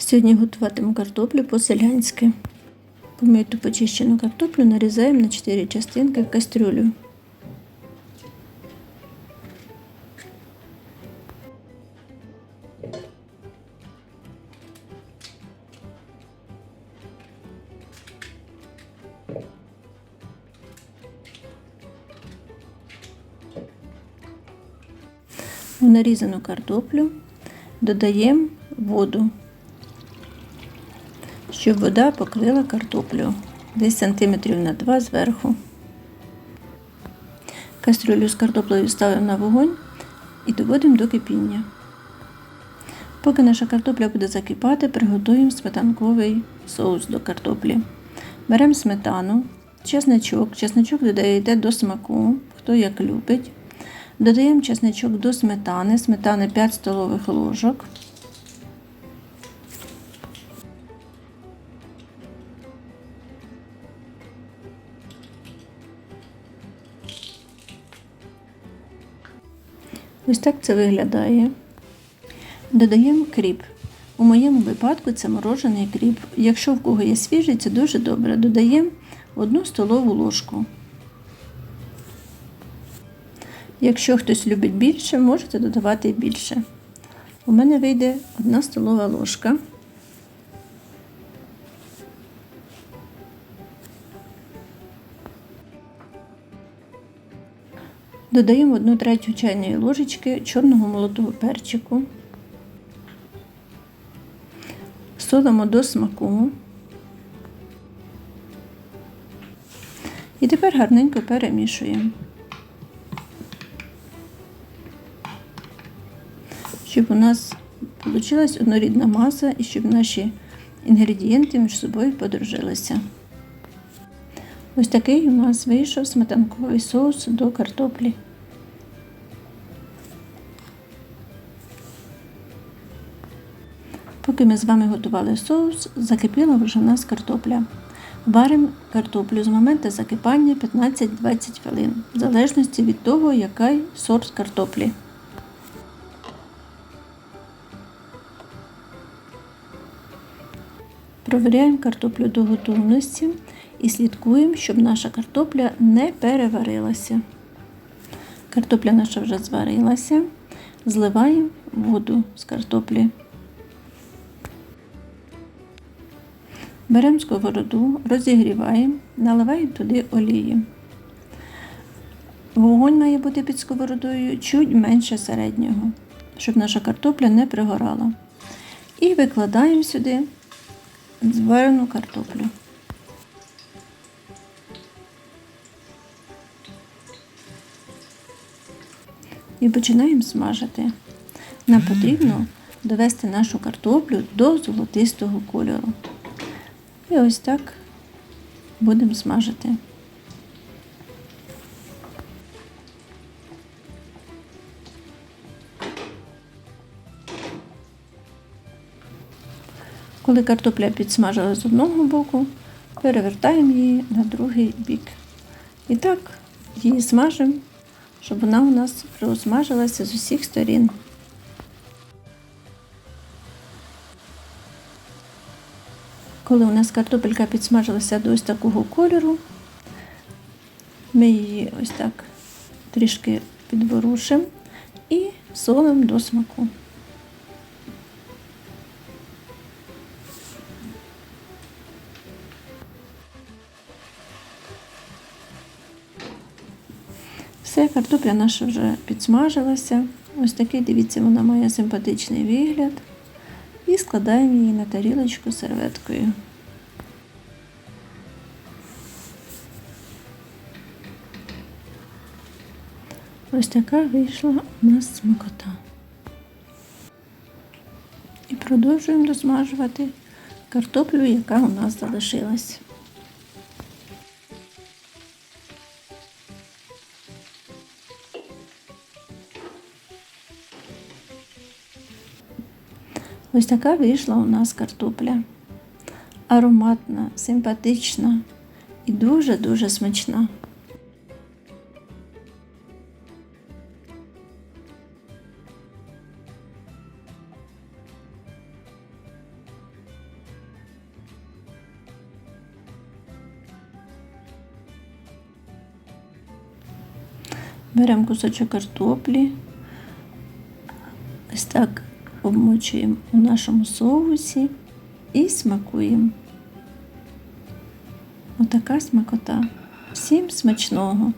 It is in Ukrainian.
Сьогодні готуватиму картоплю по-селянськи. Помиту почищену картоплю нарізаємо на 4 частинки в кастрюлю. У нарізану картоплю додаємо воду, щоб вода покрила картоплю десь сантиметрів на 2 зверху. Кастрюлю з картоплею ставимо на вогонь і доводимо до кипіння. Поки наша картопля буде закипати, приготуємо сметанковий соус до картоплі. Беремо сметану, чесничок. Чесничок додаєте до смаку, хто як любить. Додаємо чесничок до сметани, сметани 5 столових ложок. Ось так це виглядає. Додаємо кріп. У моєму випадку це морожений кріп. Якщо в кого є свіжий, це дуже добре. Додаємо 1 столову ложку. Якщо хтось любить більше, можете додавати більше. У мене вийде 1 столова ложка. Додаємо 1 третю чайної ложечки чорного молотого перчику. Солимо до смаку. І тепер гарненько перемішуємо. Щоб у нас вийшла однорідна маса і щоб наші інгредієнти між собою подружилися. Ось такий у нас вийшов сметанковий соус до картоплі. Поки ми з вами готували соус, закипіла вже у нас картопля. Варимо картоплю з моменту закипання 15-20 хвилин, в залежності від того, який сорт картоплі. Провіряємо картоплю до готовності і слідкуємо, щоб наша картопля не переварилася. Картопля наша вже зварилася, зливаємо воду з картоплі. Беремо сковороду, розігріваємо, наливаємо туди олії. Вогонь має бути під сковородою чуть менше середнього, щоб наша картопля не пригорала. І викладаємо сюди зварену картоплю. І починаємо смажити. Нам потрібно довести нашу картоплю до золотистого кольору. І ось так будемо смажити. Коли картопля підсмажила з одного боку, перевертаємо її на другий бік. І так її смажимо, щоб вона у нас розмажилася з усіх сторін. Коли у нас картопелька підсмажилася до ось такого кольору, ми її ось так трішки підворушимо і солимо до смаку. Все, картопля наша вже підсмажилася. Ось такий, дивіться, вона має симпатичний вигляд. І складаємо її на тарілочку серветкою. Ось така вийшла у нас смакота. І продовжуємо досмажувати картоплю, яка у нас залишилась. Вот такая вышла у нас картопля. ароматно, симпатично и дуже-дуже смачна. Берем кусочек картоплі, ось так обмочуємо у нашому соусі і смакуємо. Отака смакота. Всім смачного!